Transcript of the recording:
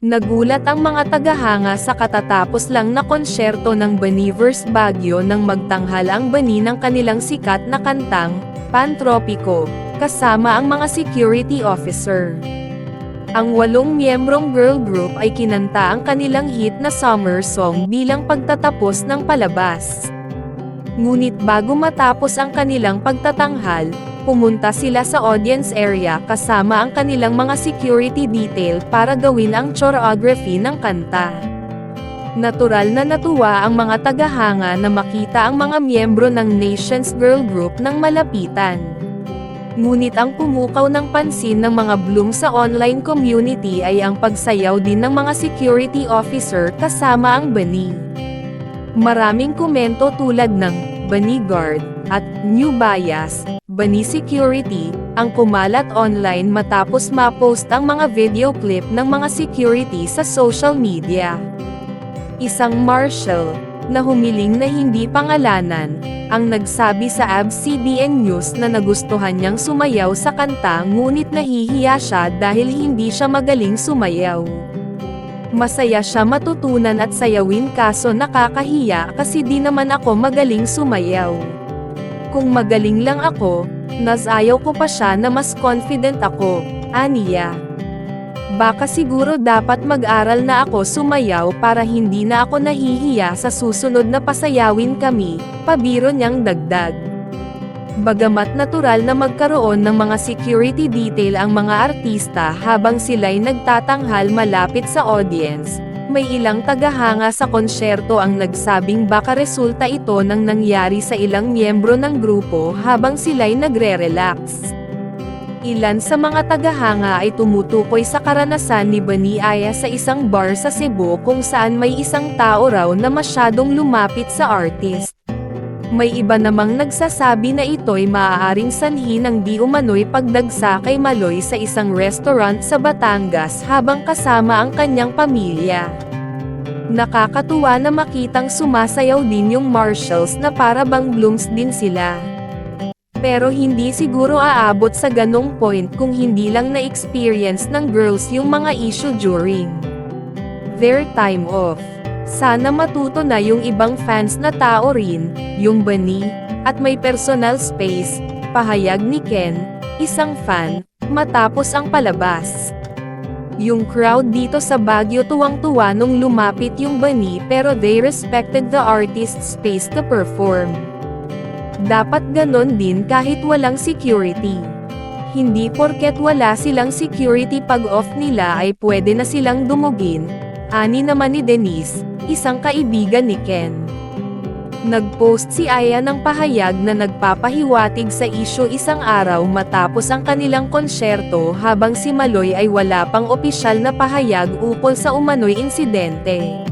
Nagulat ang mga tagahanga sa katatapos lang na konsyerto ng Baniverse Baguio nang magtanghal ang bani ng kanilang sikat na kantang, Pantropiko, kasama ang mga security officer. Ang walong miyembrong girl group ay kinanta ang kanilang hit na summer song bilang pagtatapos ng palabas. Ngunit bago matapos ang kanilang pagtatanghal, pumunta sila sa audience area kasama ang kanilang mga security detail para gawin ang choreography ng kanta. Natural na natuwa ang mga tagahanga na makita ang mga miyembro ng Nations Girl Group ng malapitan. Ngunit ang pumukaw ng pansin ng mga bloom sa online community ay ang pagsayaw din ng mga security officer kasama ang bani. Maraming komento tulad ng Bani Guard at New Bias, Bani Security, ang kumalat online matapos ma-post ang mga video clip ng mga security sa social media. Isang marshal, na humiling na hindi pangalanan, ang nagsabi sa ABS-CBN News na nagustuhan niyang sumayaw sa kanta ngunit nahihiya siya dahil hindi siya magaling sumayaw. Masaya siya matutunan at sayawin kaso nakakahiya kasi di naman ako magaling sumayaw. Kung magaling lang ako, nas ayaw ko pa siya na mas confident ako, aniya. Baka siguro dapat mag-aral na ako sumayaw para hindi na ako nahihiya sa susunod na pasayawin kami, pabiro niyang dagdag. Bagamat natural na magkaroon ng mga security detail ang mga artista habang sila'y nagtatanghal malapit sa audience, may ilang tagahanga sa konsyerto ang nagsabing baka resulta ito ng nangyari sa ilang miyembro ng grupo habang sila'y nagre-relax. Ilan sa mga tagahanga ay tumutukoy sa karanasan ni Bani Aya sa isang bar sa Cebu kung saan may isang tao raw na masyadong lumapit sa artist. May iba namang nagsasabi na ito'y maaaring sanhi ng di umano'y pagdagsa kay Maloy sa isang restaurant sa Batangas habang kasama ang kanyang pamilya. Nakakatuwa na makitang sumasayaw din yung marshals na para bang blooms din sila. Pero hindi siguro aabot sa ganong point kung hindi lang na-experience ng girls yung mga issue during their time off. Sana matuto na yung ibang fans na tao rin, yung bani, at may personal space, pahayag ni Ken, isang fan, matapos ang palabas. Yung crowd dito sa Baguio tuwang-tuwa nung lumapit yung bani pero they respected the artist's space to perform. Dapat ganon din kahit walang security. Hindi porket wala silang security pag off nila ay pwede na silang dumugin, ani naman ni Denise, isang kaibigan ni Ken. Nag-post si Aya ng pahayag na nagpapahiwatig sa isyo isang araw matapos ang kanilang konsyerto habang si Maloy ay wala pang opisyal na pahayag ukol sa umano'y insidente.